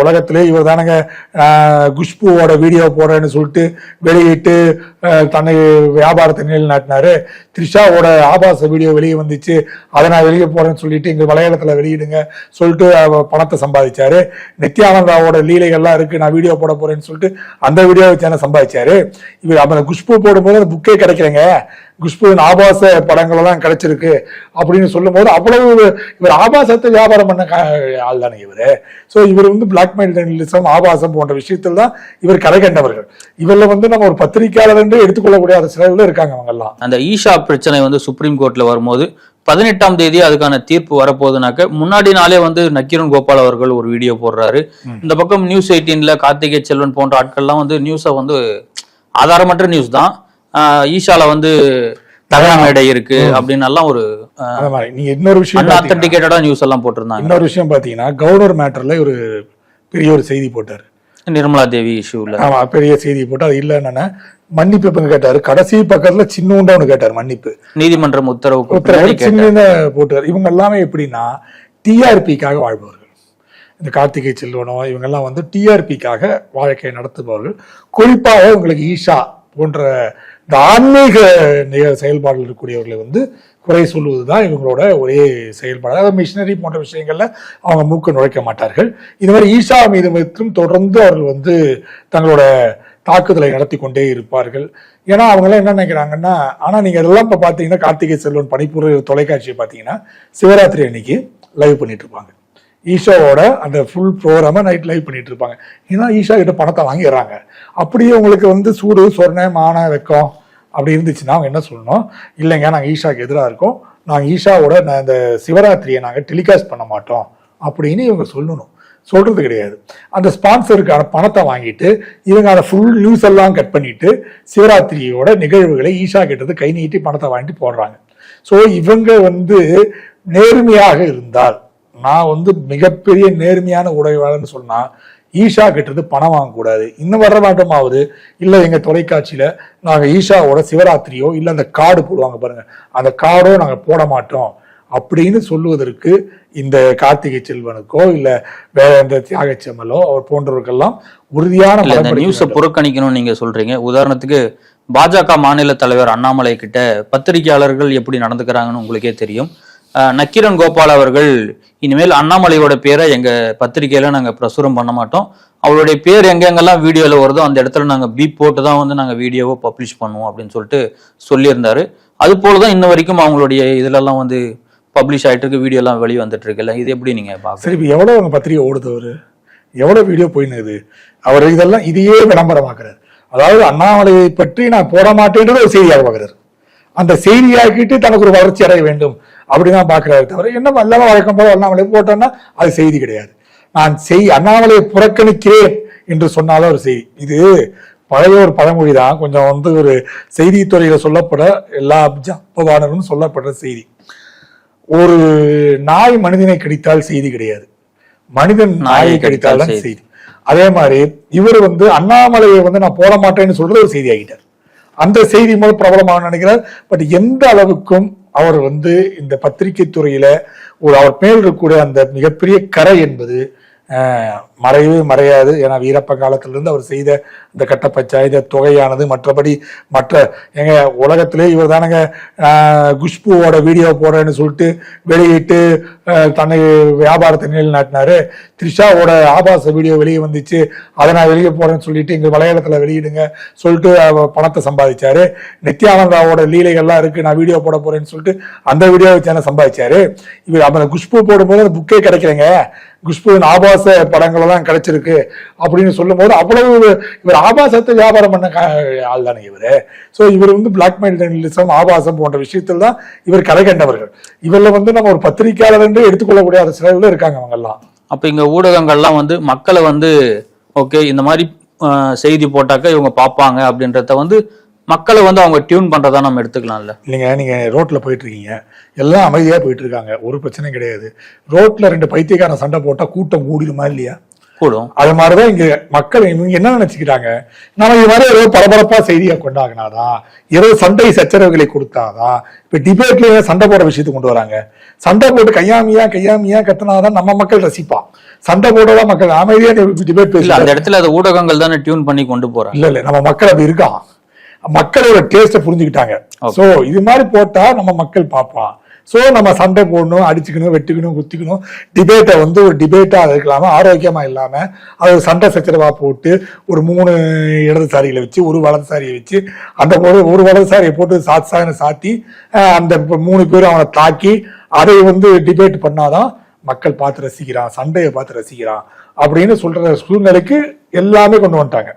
உலகத்திலே இவர் தானங்க குஷ்புவோட வீடியோ போடுறேன்னு சொல்லிட்டு வெளியிட்டு தன்னை வியாபாரத்தை நிலைநாட்டினாரு. த்ரிஷாவோட ஆபாச வீடியோ வெளியே வந்துச்சு. அதை நான் வெளியே போறேன்னு சொல்லிட்டு எங்க வலையளத்துல வெளியிடுங்க சொல்லிட்டு பணத்தை சம்பாதிச்சாரு. நித்யானந்தாவோட லீலைகள்லாம் இருக்கு நான் வீடியோ போட போறேன்னு சொல்லிட்டு அந்த வீடியோ வச்சு சம்பாதிச்சாரு. இவர் அப்புறம் குஷ்பு போடும்போது அந்த புக்கே கிடைக்கிறேங்க குஷ்புவின் ஆபாச படங்கள் எல்லாம் கிடைச்சிருக்கு அப்படின்னு சொல்லும்போது அவ்வளவு இவர் ஆபாசத்தை வியாபாரம் பண்ண ஆள் தானே இவரு. ஸோ இவர் வந்து பிளாக்மெயிலிசம் ஆபாசம் போன்ற விஷயத்தில் தான் இவர் கரை கண்டவர்கள். இவர்ல வந்து நம்ம ஒரு பத்திரிகையாளர் என்று எடுத்துக்கொள்ளக்கூடிய சிலர்கள் இருக்காங்க அவங்க எல்லாம் அந்த ஈஷா பிரச்சனை வந்து சுப்ரீம் கோர்ட்ல வரும்போது பதினெட்டாம் தேதி அதுக்கான தீர்ப்பு வரப்போகுதுனாக்க முன்னாடி நாளே வந்து நக்கீரன் கோபால் அவர்கள் ஒரு வீடியோ போடுறாரு. இந்த பக்கம் நியூஸ் எயிட்டீன்ல கார்த்திகை செல்வன் போன்ற ஆட்கள்லாம் வந்து நியூஸை வந்து ஆதாரமற்ற நியூஸ் தான். ஈஷால வந்து தகன மேடை இருக்கு அப்படின்னு எல்லாம் ஒரு நீங்க இன்னொரு விஷயம் அன்அத்தன்டிகேட்டடா நியூஸ் எல்லாம் போட்டிருந்தாங்க. இன்னொரு விஷயம் பாத்தீங்கன்னா கவர்னர் மேட்டர்ல ஒரு பெரிய ஒரு செய்தி போட்டாரு. நிர்மலா தேவி இஷ்யூல ஆமா பெரிய செய்தி போட்டு அது இல்லைன்னு மன்னிப்பு எப்ப கேட்டாரு. கடைசி பக்கத்துல சின்னூண்டா ஒன்று கேட்டாரு மன்னிப்பு. நீதிமன்றம் உத்தரவு கேட்டார். சின்ன போட்டார். இவங்க எல்லாமே எப்படின்னா டிஆர்பிக்காக வாழ்பவர்கள். இந்த கார்த்திகை செல்வனோ இவங்கெல்லாம் வந்து டிஆர்பிக்காக வாழ்க்கையை நடத்துபவர்கள். குறிப்பாக உங்களுக்கு ஈஷா போன்ற இந்த ஆன்மீக நிக- செயல்பாடுகள் இருக்கக்கூடியவர்களை வந்து குறை சொல்வதுதான் இவங்களோட ஒரே செயல்பாடு. அதாவது மிஷினரி போன்ற விஷயங்களில் அவங்க மூக்க நுழைக்க மாட்டார்கள். இது மாதிரி ஈஷா மீது மற்றும் தொடர்ந்து அவர்கள் வந்து தங்களோட தாக்குதலை நடத்தி கொண்டே இருப்பார்கள். ஏன்னா அவங்களாம் என்ன நினைக்கிறாங்கன்னா ஆனால் நீங்கள் இதெல்லாம் இப்போ பார்த்தீங்கன்னா கார்த்திகை செல்வன் பணிபுரிய தொலைக்காட்சியை பார்த்தீங்கன்னா சிவராத்திரி அன்னைக்கு லைவ் பண்ணிட்டு இருப்பாங்க. ஈஷாவோட அந்த ஃபுல் ப்ரோக்ராமை நைட் லைவ் பண்ணிட்டு இருப்பாங்க. ஏன்னா ஈஷா கிட்ட பணத்தை வாங்கிடுறாங்க. அப்படியே உங்களுக்கு வந்து சூடு சொர்ண மான வெக்கம் அப்படி இருந்துச்சுன்னா அவங்க என்ன சொல்லணும்? இல்லைங்க நாங்கள் ஈஷாக்கு எதிராக இருக்கோம். நாங்கள் ஈஷாவோட நான் இந்த சிவராத்திரியை நாங்கள் டெலிகாஸ்ட் பண்ண மாட்டோம் அப்படின்னு இவங்க சொல்லணும். சொல்கிறது கிடையாது. அந்த ஸ்பான்சருக்கான பணத்தை வாங்கிட்டு இவங்க அதை ஃபுல் நியூஸ் எல்லாம் கட் பண்ணிட்டு சிவராத்திரியோட நிகழ்வுகளை ஈஷா கிட்டது கை நீட்டி பணத்தை வாங்கிட்டு போடுறாங்க. ஸோ இவங்க வந்து நேர்மையாக இருந்தால் நான் வந்து மிகப்பெரிய நேர்மையான உடையாளர்னு சொன்னா ஈஷா கிட்டது பணம் வாங்கக்கூடாது. இன்னும் வர மாட்டோமாவது இல்லை எங்க தொலைக்காட்சியில நாங்க ஈஷாவோட சிவராத்திரியோ இல்லை அந்த கார்டு போடுவாங்க பாருங்க அந்த கார்டோ நாங்க போட மாட்டோம். அப்படின்னு சொல்லுவதற்கு இந்த கார்த்திகை செல்வனுக்கோ இல்ல வேற எந்த தியாகச்செம்மலோ அவர் போன்றவர்கள்லாம் உறுதியான நியூஸை. புறக்கணிக்கணும்னு நீங்க சொல்றீங்க. உதாரணத்துக்கு பாஜக மாநில தலைவர் அண்ணாமலை கிட்ட பத்திரிகையாளர்கள் எப்படி நடந்துக்கிறாங்கன்னு உங்களுக்கே தெரியும். நக்கீரன் கோபால் அவர்கள் இனிமேல் அண்ணாமலையோட பேரை எங்க பத்திரிகையில நாங்க பிரசுரம் பண்ண மாட்டோம். அவருடைய பேர் எங்கெங்கெல்லாம் வீடியோல வருதோ அந்த இடத்துல நாங்க பீப் போட்டு தான் வந்து நாங்க வீடியோவை பப்ளிஷ் பண்ணுவோம் அப்படின்னு சொல்லிட்டு சொல்லியிருந்தாரு. அது போலதான் இன்ன வரைக்கும் அவங்களுடைய இதுலலாம் வந்து பப்ளிஷ் ஆயிட்டு இருக்கு வீடியோ எல்லாம் வெளியே வந்துட்டு இருக்குல்ல இது எப்படி நீங்க சரி இப்போ எவ்வளோ அவங்க பத்திரிகை ஓடுது அவரு எவ்வளோ வீடியோ போயினுது அவர் இதெல்லாம் இதையே விளம்பரமாக்குறாரு. அதாவது அண்ணாமலையை பற்றி நான் போட மாட்டேன்றது ஒரு செய்தியாக பார்க்குறாரு அந்த செய்தியாக்கிட்டு தனக்கு ஒரு வளர்ச்சி அடைய வேண்டும். அப்படிதான் பார்க்குறாரு தவிர என்ன வல்லவ வழக்கம் போல அண்ணாமலை போட்டோன்னா அது செய்தி கிடையாது. நான் செய் அண்ணாமலையை புறக்கணிக்கிறேன் என்று சொன்னாலும் ஒரு செய்தி. இது பழைய ஒரு பழமொழி தான். கொஞ்சம் வந்து ஒரு செய்தித்துறையில சொல்லப்பட எல்லா ஜப்பவானரும் சொல்லப்படுற செய்தி. ஒரு நாய் மனிதனை கடித்தால் செய்தி கிடையாது. மனிதன் நாயை கடித்தால் தான் செய்தி. அதே மாதிரி இவர் வந்து அண்ணாமலையை வந்து நான் போட மாட்டேன்னு சொல்றது ஒரு செய்தி ஆகிட்டார் அந்த செய்தி மூலம் பிரபலமாக நினைக்கிறார். பட் எந்த அளவுக்கும் அவர் வந்து இந்த பத்திரிகை துறையில ஒரு அவர் மேல் இருக்கக்கூடிய அந்த மிகப்பெரிய கரை என்பது மறையவே மறையாது. ஏன்னா வீரப்ப காலத்திலிருந்து அவர் செய்த இந்த கட்ட பஞ்சாயத்து தொகையானது மற்றபடி மற்ற எங்க உலகத்திலே இவர் தானங்க குஷ்புவோட வீடியோ போடுறேன்னு சொல்லிட்டு வெளியிட்டு தன்னை வியாபாரத்தை நிலைநாட்டினாரு. த்ரிஷாவோட ஆபாச வீடியோ வெளியே வந்துச்சு. அதை நான் வெளியே போறேன்னு சொல்லிட்டு எங்க வலையளத்துல வெளியிடுங்க சொல்லிட்டு பணத்தை சம்பாதிச்சாரு. நித்யானந்தாவோட லீலைகள்லாம் இருக்கு நான் வீடியோ போட போறேன்னு சொல்லிட்டு அந்த வீடியோ வச்சு சம்பாதிச்சாரு. இவர் அப்புறம் குஷ்பு போடும்போது அந்த புக்கே கிடைக்கிறேங்க குஷ்புவின் ஆபாச படங்கள் எல்லாம் கிடைச்சிருக்கு அப்படின்னு சொல்லும்போது அவ்வளவு இவர் ஆபாசத்தை வியாபாரம் பண்ண கா- ஆள் தானே இவர். ஸோ இவர் வந்து பிளாக்மெயிலிசம் ஆபாசம் போன்ற விஷயத்தில் தான் இவர் கரை கண்டவர்கள். இவரில் வந்து நம்ம ஒரு பத்திரிகையாளர் என்று எடுத்துக்கொள்ளக்கூடிய அந்த சிலர்கள் இருக்காங்க அவங்கெல்லாம் அப்போ இங்கே ஊடகங்கள்லாம் வந்து மக்களை வந்து ஓகே இந்த மாதிரி செய்தி போட்டாக்க இவங்க பார்ப்பாங்க அப்படின்றத வந்து மக்களை வந்து அவங்க டியூன் பண்றதா நம்ம எடுத்துக்கலாம்ல. இல்லைங்க நீங்க ரோட்ல போயிட்டு இருக்கீங்க எல்லாம் அமைதியா போயிட்டு இருக்காங்க ஒரு பிரச்சனையும் கிடையாது. ரோட்ல ரெண்டு பைத்தியக்காரன் சண்டை போட்டா கூட்டம் கூடிடுமா இல்லையா? கூடும். அது மாதிரிதான் இங்க மக்கள் இவங்க என்ன நினைச்சுக்கிறாங்க நம்ம இது மாதிரி ஏதோ பரபரப்பா செய்தியா கொண்டாகினாதான் ஏதோ சண்டை சச்சரவுகளை கொடுத்தாதான் இப்ப டிபேட்ல சண்டை போட விஷயத்தை கொண்டு வராங்க. சண்டை போட்டு கையாமியா கையாமியா கத்துனாதான் நம்ம மக்கள் ரசிப்பான். சண்டை போட்டதான் மக்கள் அமைதியா டிபேட் இல்ல பேசல அந்த இடத்துல அது ஊடகங்கள் தானே டியூன் பண்ணி கொண்டு போறாங்க. இல்ல இல்ல நம்ம மக்கள் அப்படி இருக்கான். மக்களோட டேஸ்ட புரிஞ்சுக்கிட்டாங்க. சோ இது மாதிரி போட்டா நம்ம மக்கள் பார்ப்பான் சோ நம்ம சண்டை போடணும் அடிச்சுக்கணும் வெட்டுக்கணும் குத்திக்கணும். டிபேட்டை வந்து ஒரு டிபேட்டா இருக்கலாம ஆரோக்கியமா இல்லாம அது ஒரு சண்டை சச்சரவா போட்டு ஒரு மூணு இடதுசாரிகளை வச்சு ஒரு வலதுசாரியை வச்சு அந்த ஒரு ஒரு வலதுசாரியை போட்டு சாத்து சாயனை சாத்தி அந்த மூணு பேரும் அவனை தாக்கி அதை வந்து டிபேட் பண்ணாதான் மக்கள் பார்த்து ரசிக்கிறான் சண்டையை பார்த்து ரசிக்கிறான் அப்படின்னு சொல்ற சூழ்நிலைக்கு எல்லாமே கொண்டு வந்துட்டாங்க.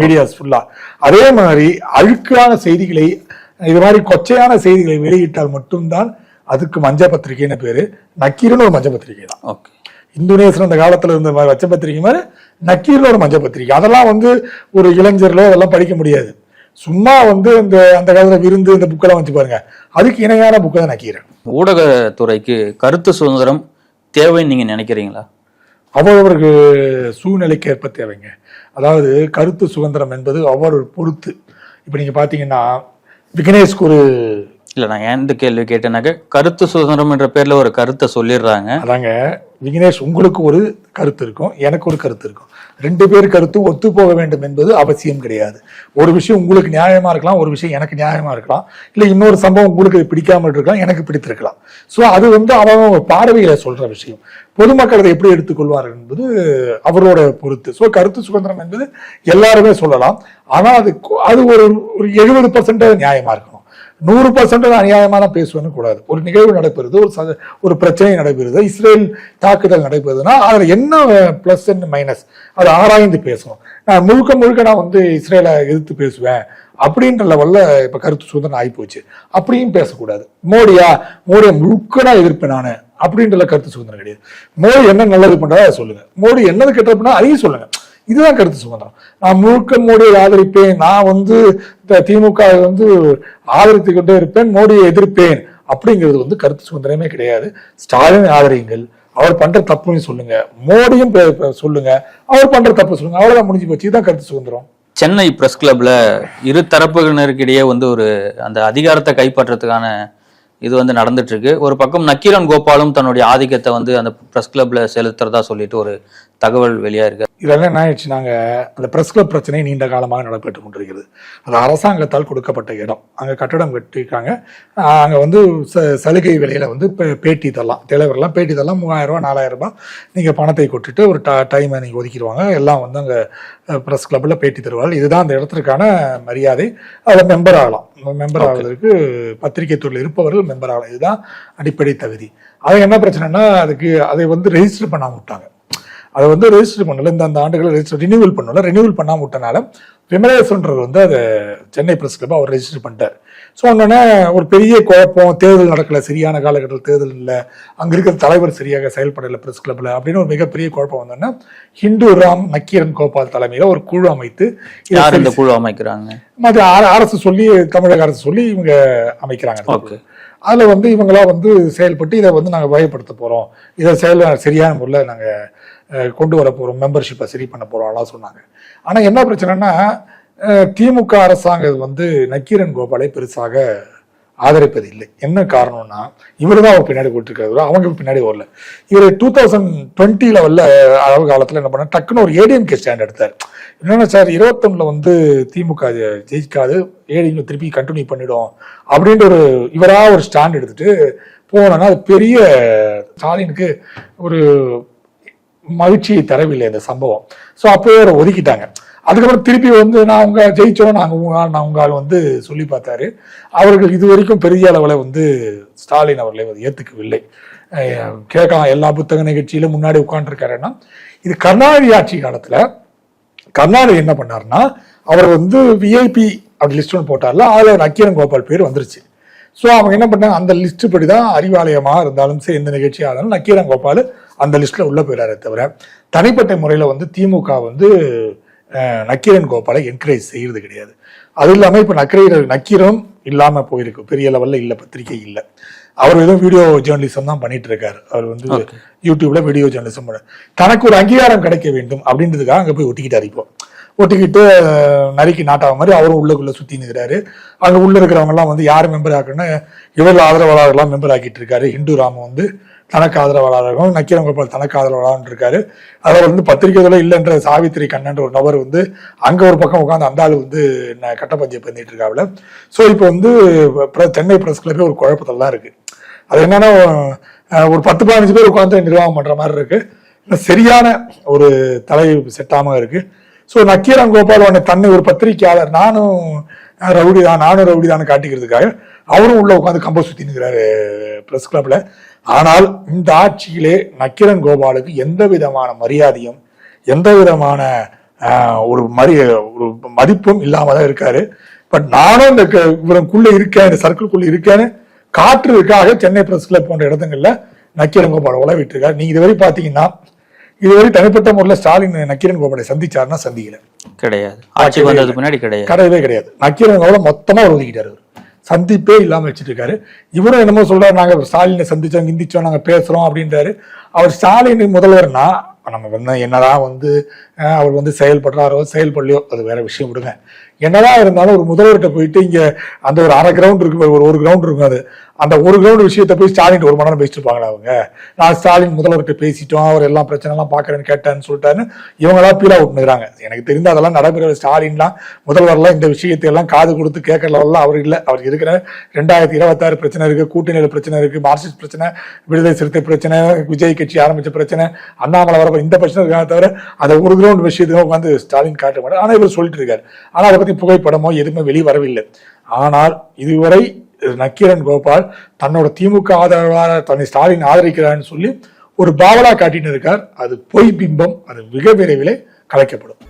மீடியாஸ் ஃபுல்லா அதே மாதிரி அழுக்கான செய்திகளை இது மாதிரி கொச்சையான செய்திகளை வெளியிட்டால் மட்டும்தான் அதுக்கு மஞ்ச பத்திரிகைன்னு பேரு. நக்கீரன்னு ஒரு மஞ்ச பத்திரிகை தான். ஓகே. இந்தோனேசியா அந்த காலத்துல இருந்த மாதிரி வச்ச பத்திரிகை மாதிரி நக்கீரன் ஒரு மஞ்ச பத்திரிகை. அதெல்லாம் வந்து ஒரு இளைஞர்களோ அதெல்லாம் படிக்க முடியாது. சும்மா வந்து இந்த அந்த காலத்துல விருந்து இந்த புக்கெல்லாம் வச்சு பாருங்க. அதுக்கு இணையான புக்கு தான் நக்கீரன் ஊடகத்துறைக்கு கருத்து சுதந்திரம் தேவைன்னு நீங்க நினைக்கிறீங்களா? அவரவருக்கு சூழ்நிலைக்கு ஏற்ப தேவைங்க. அதாவது கருத்து சுதந்திரம் என்பது ஒவ்வொரு பொறுத்து இப்போ நீங்கள் பார்த்தீங்கன்னா விக்னேஷ்க்கு ஒரு இல்ல நான் ஏன் இந்த கேள்வி கேட்டேனாக்க கருத்து சுதந்திரம் என்ற பேர்ல ஒரு கருத்தை சொல்லிடுறாங்க. அதாங்க விக்னேஷ் உங்களுக்கு ஒரு கருத்து இருக்கும் எனக்கு ஒரு கருத்து இருக்கும். ரெண்டு பேர் கருத்து ஒத்து போக வேண்டும் என்பது அவசியம் கிடையாது. ஒரு விஷயம் உங்களுக்கு நியாயமா இருக்கலாம் ஒரு விஷயம் எனக்கு நியாயமா இருக்கலாம். இல்ல இன்னொரு சம்பவம் உங்களுக்கு பிடிக்காமல் இருக்கலாம் எனக்கு பிடித்திருக்கலாம். ஸோ அது வந்து அவன் பார்வையில சொல்ற விஷயம். பொதுமக்கள் அதை எப்படி எடுத்துக்கொள்வார்கள் என்பது அவரோட பொறுத்து. ஸோ கருத்து சுதந்திரம் என்பது எல்லாருமே சொல்லலாம். ஆனா அது அது ஒரு ஒரு எழுபது பர்சன்ட் நியாயமா இருக்கும். நூறு பர்சன்ட் அநியாயமா தான் பேசுவேன்னு கூடாது. ஒரு நிகழ்வு நடைபெறுது ஒரு சத- ஒரு பிரச்சனை நடைபெறுது இஸ்ரேல் தாக்குதல் நடைபெறுதுன்னா அதில் என்ன ப்ளஸ் அண்ட் மைனஸ் அதை ஆராய்ந்து பேசணும். நான் முழுக்க முழுக்க நான் வந்து இஸ்ரேலை எதிர்த்து பேசுவேன் அப்படின்ற லெவலில் இப்போ கருத்து சுதந்திரம் ஆகி போச்சு அப்படியும் பேசக்கூடாது. மோடியா மோடியை முழுக்க நான் எதிர்ப்பேன் நான் அப்படின்ற கருத்து சுதந்திரம் கிடையாது. மோடி என்ன நல்லது பண்ணுறதா அதை மோடி என்னது கெட்டது பண்ணால் அதையும் சொல்லுங்கள் இதுதான் கருத்து சுதந்திரம். நான் முழுக்க மோடியை ஆதரிப்பேன். நான் வந்து திமுக வந்து ஆதரித்து கொண்டே இருப்பேன் மோடியை எதிர்ப்பேன். அப்படிங்கிறது வந்து கருத்து சுதந்திரமே கிடையாது. ஸ்டாலின் ஆதரியுங்கள். அவர் பண்ற தப்புன்னு சொல்லுங்க. மோடியும் சொல்லுங்க. அவர் பண்ற தப்பு சொல்லுங்க. அவ்வளவுதான் முடிஞ்சு போச்சு. இதுதான் கருத்து சுதந்திரம். சென்னை பிரஸ் கிளப்ல இரு தரப்பினருக்கிடையே வந்து ஒரு அந்த அதிகாரத்தை கைப்பற்றதுக்கான இது வந்து நடந்துட்டு இருக்கு. ஒரு பக்கம் நக்கீரன் கோபாலும் தன்னுடைய ஆதிக்கத்தை வந்து அந்த பிரஸ் கிளப்ல செலுத்துறதா சொல்லிட்டு ஒரு தகவல் வெளியா இருக்கு இதெல்லாம் என்ன ஆயிடுச்சு? நாங்க அந்த பிரஸ் கிளப் பிரச்சனை நீண்ட காலமாக நடைபெற்று கொண்டிருக்கிறது. அது அரசாங்கத்தால் கொடுக்கப்பட்ட இடம். அங்க கட்டடம் கட்டிருக்காங்க ஆஹ் அங்க வந்து ச- சலுகை விலையில வந்து பே- பேட்டி தரலாம். தலைவர்லாம் பேட்டி தரலாம். மூவாயிரம் ரூபாய் நாலாயிரம் ரூபாய். நீங்க பணத்தை கொட்டிட்டு ஒரு டைமை நீங்க ஒதுக்கிடுவாங்க. எல்லாம் வந்து அங்க பிரஸ் கிளப்ல பேட்டி தருவார்கள். இதுதான் அந்த இடத்திற்கான மரியாதை. அதில் மெம்பர் ஆகலாம். மெம்பர் ஆகுவதற்கு பத்திரிகை துறையில் இருப்பவர்கள் மெம்பர் ஆகலாம். இதுதான் அடிப்படை தகுதி. அது என்ன பிரச்சனைனா அதுக்கு அதை வந்து ரெஜிஸ்டர் பண்ணாம விட்டாங்க. அதை வந்து ரெஜிஸ்டர் பண்ணல. இந்த அந்த ஆண்டுகளை ரெஜிஸ்டர் ரினியூவல் பண்ணல. ரினியூவல் பண்ணாம விட்டனால விமலேஸ்வரர் வந்து அதை சென்னை பிரஸ் கிளப் அவர் ரெஜிஸ்டர் பண்ணிட்டார். ஸோ உடனே ஒரு பெரிய குழப்பம் தேர்தல் நடக்கல சரியான காலகட்டத்தில் தேர்தல் இல்லை அங்க இருக்கிற தலைவர் சரியாக செயல்படலை பிரஸ் கிளப்ல அப்படின்னு ஒரு மிகப்பெரிய குழப்பம் வந்தோன்னா ஹிந்து ராம் நக்கீரன் கோபால் தலைமையில ஒரு குழு அமைத்து இந்த குழு அமைக்கிறாங்க? அர- அரசு சொல்லி தமிழக அரசு சொல்லி இவங்க அமைக்கிறாங்க அதுல வந்து இவங்களா வந்து செயல்பட்டு இதை வந்து நாங்க வகைப்படுத்த போறோம். இதை செயல் சரியான முறையில் நாங்க அஹ், கொண்டு வர போகிறோம் மெம்பர்ஷிப்பை சரி பண்ண போகிறோம்லாம் சொன்னாங்க. ஆனால் என்ன பிரச்சனைனா திமுக அரசாங்கம் வந்து நக்கீரன் கோபாலை பெருசாக ஆதரிப்பது இல்லை என்ன காரணம்னா இவர் தான் அவர் பின்னாடி போட்டுருக்காரு அவங்க பின்னாடி வரல. இவர் டூ தௌசண்ட் டுவெண்ட்டி லெவலில் அளவு காலத்தில் என்ன பண்ண டக்குன்னு ஒரு ஏடிஎம்கே ஸ்டாண்ட் எடுத்தார். என்னென்ன சார் இருபத்தொன்னில் வந்து திமுக ஜெயிக்காது ஏடிஎம்ல திருப்பி கண்டினியூ பண்ணிடும் அப்படின்ற ஒரு இவராக ஒரு ஸ்டாண்ட் எடுத்துட்டு போனோன்னா அது பெரிய ஸ்டாலினுக்கு ஒரு மகிழ்ச்சியை தரவில்லை இந்த சம்பவம். ஸோ அப்போயே அவரை ஒதுக்கிட்டாங்க. அதுக்கப்புறம் திருப்பி வந்து நான் அவங்க ஜெயிச்சோம் நாங்கள் உங்க நான் உங்க ஆள் வந்து சொல்லி பார்த்தாரு. அவர்கள் இது வரைக்கும் பெரிய அளவில் வந்து ஸ்டாலின் அவர்களை ஏற்றுக்கவில்லை கேட்கலாம் எல்லா புத்தக நிகழ்ச்சியிலும் முன்னாடி உட்காந்துருக்காருன்னா இது கருணாநிதி ஆட்சி காலத்தில் கருணாநிதி என்ன பண்ணாருன்னா அவர் வந்து விஐபி அப்படி லிஸ்ட் ஒன்று போட்டார்ல அதில் நக்கீரன் கோபால் பேர் வந்துருச்சு. ஸோ அவங்க என்ன பண்ணாங்க அந்த லிஸ்ட் படி தான் அறிவாலயமாக இருந்தாலும் சரி எந்த நிகழ்ச்சியாக இருந்தாலும் நக்கீரன் கோபால் அந்த லிஸ்ட்ல உள்ள போயிடாரே தவிர தனிப்பட்ட முறையில் வந்து திமுக வந்து அஹ், நக்கீரன் கோபாலை என்கரேஜ் செய்யறது கிடையாது. அது இல்லாம இப்ப நக்கீரன் நக்கீரம் இல்லாம போயிருக்கு. பெரிய லெவல்ல இல்ல பத்திரிகை இல்ல. அவர் ஏதோ வீடியோ ஜேர்னலிசம் தான் பண்ணிட்டு இருக்காரு அவர் வந்து யூடியூப்ல வீடியோ ஜேர்னலிசம் பண்ண தனக்கு ஒரு அங்கீகாரம் கிடைக்க வேண்டும் அப்படின்றதுக்காக அங்க போய் ஒட்டிக்கிட்டாரு இப்போ. ஒட்டிக்கிட்டு நரிக்கு நாட்டாக மாதிரி அவரும் உள்ளுக்குள்ள சுத்தி நிற்கிறாரு அங்க உள்ள இருக்கிறவங்க எல்லாம் வந்து யார் மெம்பர் ஆக்கணும்னா இவர்கள் ஆதரவாளர்கள்லாம் மெம்பர் ஆக்கிட்டு இருக்காரு ஹிந்து ராம வந்து தனக்கு ஆதரவாளராகவும் நக்கீரன் கோபால் தனக்கு ஆதரவாளராகவும் இருக்காரு அதில் வந்து பத்திரிகைகள இல்லைன்ற சாவித்திரி கண்ணன்ற ஒரு நபர் வந்து அங்கே ஒரு பக்கம் உட்காந்து அந்த ஆள் வந்து ந- கட்டப்பஞ்சியம் பண்ணிட்டு இருக்காப்புல ஸோ இப்போ வந்து சென்னை ப்ரெஸ் கிளப்பே ஒரு குழப்பத்தில் தான் இருக்கு. அது என்னன்னா ஒரு பத்து பதினஞ்சு பேர் உட்காந்து நிர்வாகம் பண்ணுற மாதிரி இருக்கு. சரியான ஒரு தலை செட்டாம இருக்கு. ஸோ நக்கீரன் கோபால் உடனே தன்னை ஒரு பத்திரிக்கையாளர் நானும் ரவுடி தான் நானும் ரவுடி தான் காட்டிக்கிறதுக்காக அவரும் உள்ள உட்காந்து கம்ப சுத்தி நிற்கிறாரு ப்ரெஸ் கிளப்ல ஆனால் இந்த ஆட்சியிலே நக்கீரன் கோபாலுக்கு எந்த விதமான மரியாதையும் எந்த விதமான ஒரு மரி ஒரு மதிப்பும் இல்லாம தான் இருக்காரு. பட் நானும் இந்த இவருக்குள்ள இருக்கேன் இந்த சர்க்கிள்குள்ள இருக்கேன்னு காட்டுறதுக்காக சென்னை பிரஸ் கிளப் போன்ற இடத்துங்கள்ல நக்கீரன் கோபால் உழவிட்டு இருக்காரு நீங்க இதுவரை பாத்தீங்கன்னா இதுவரை தனிப்பட்ட முறையில் ஸ்டாலின் நக்கீரன் கோபாலை சந்திச்சாருன்னா சந்திக்கல. கிடையாது. வந்ததுக்கு முன்னாடி கிடையாது. கிடையவே கிடையாது. நக்கீரன் கோபாலை மொத்தமா ஒதுக்கிட்டாரு. சந்திப்பே இல்லாம வச்சுட்டு இருக்காரு இவரும் என்னமோ சொல்றாரு நாங்க ஸ்டாலினை சந்திச்சோம் கிந்திச்சோம் நாங்க பேசுறோம் அப்படின்றாரு. அவர் ஸ்டாலின் முதல்வர்னா நம்ம வந்து என்னதான் வந்து அவர் வந்து செயல்படுறாரோ செயல்படலையோ அது வேற விஷயம் விடுங்க. என்னதான் இருந்தாலும் ஒரு முதல்வர்கிட்ட போயிட்டு இங்க அந்த ஒரு அரை கிரவுண்ட் இருக்கு ஒரு ஒரு கிரவுண்ட் இருக்கும் அது. அந்த ஒரு கிரவுண்ட் விஷயத்தை போய் ஸ்டாலின் ஒரு மணி நேரம் பேசிட்டு இருப்பாங்களா அவங்க? நான் ஸ்டாலின் முதல்வர்கிட்ட பேசிட்டோம் அவர் எல்லாம் பிரச்சனை எல்லாம் பாக்குறேன்னு கேட்டேன்னு சொல்லிட்டாருன்னு இவங்களாம் பீலா விட்டுனுக்குறாங்க எனக்கு தெரிந்து அதெல்லாம் நடைபெற ஸ்டாலின்லாம் முதல்வர்லாம் இந்த விஷயத்தை எல்லாம் காது கொடுத்து கேட்கற லெவல்லாம் அவர் இல்லை. அவர் இருக்கிற ரெண்டாயிரத்தி இருபத்தாறு பிரச்சனை இருக்கு கூட்டணியில பிரச்சனை இருக்கு மார்க்சிஸ்ட் பிரச்சனை விடுதலை சிறுத்தை பிரச்சனை விஜய் கட்சி ஆரம்பிச்ச பிரச்சனை அண்ணாமலை வரப்ப இந்த பிரச்சனை இருக்காங்க தவிர அதை ஒரு கிரவுண்ட் விஷயத்தையும் உட்காந்து ஸ்டாலின் காட்ட மாட்டார். ஆனா இவர் சொல்லிட்டு இருக்காரு. ஆனா அதை பத்தி புகைப்படமோ எதுவுமே வெளி வரவில்லை. ஆனால் இதுவரை நக்கீரன் கோபால் தன்னோட திமுக ஆதரவாளர் தன்னை ஸ்டாலின் ஆதரிக்கிறான்னு சொல்லி ஒரு பாவலா காட்டின்னு இருக்கார். அது பொய் பிம்பம். அது மிக விரைவில் கலைக்கப்படும்.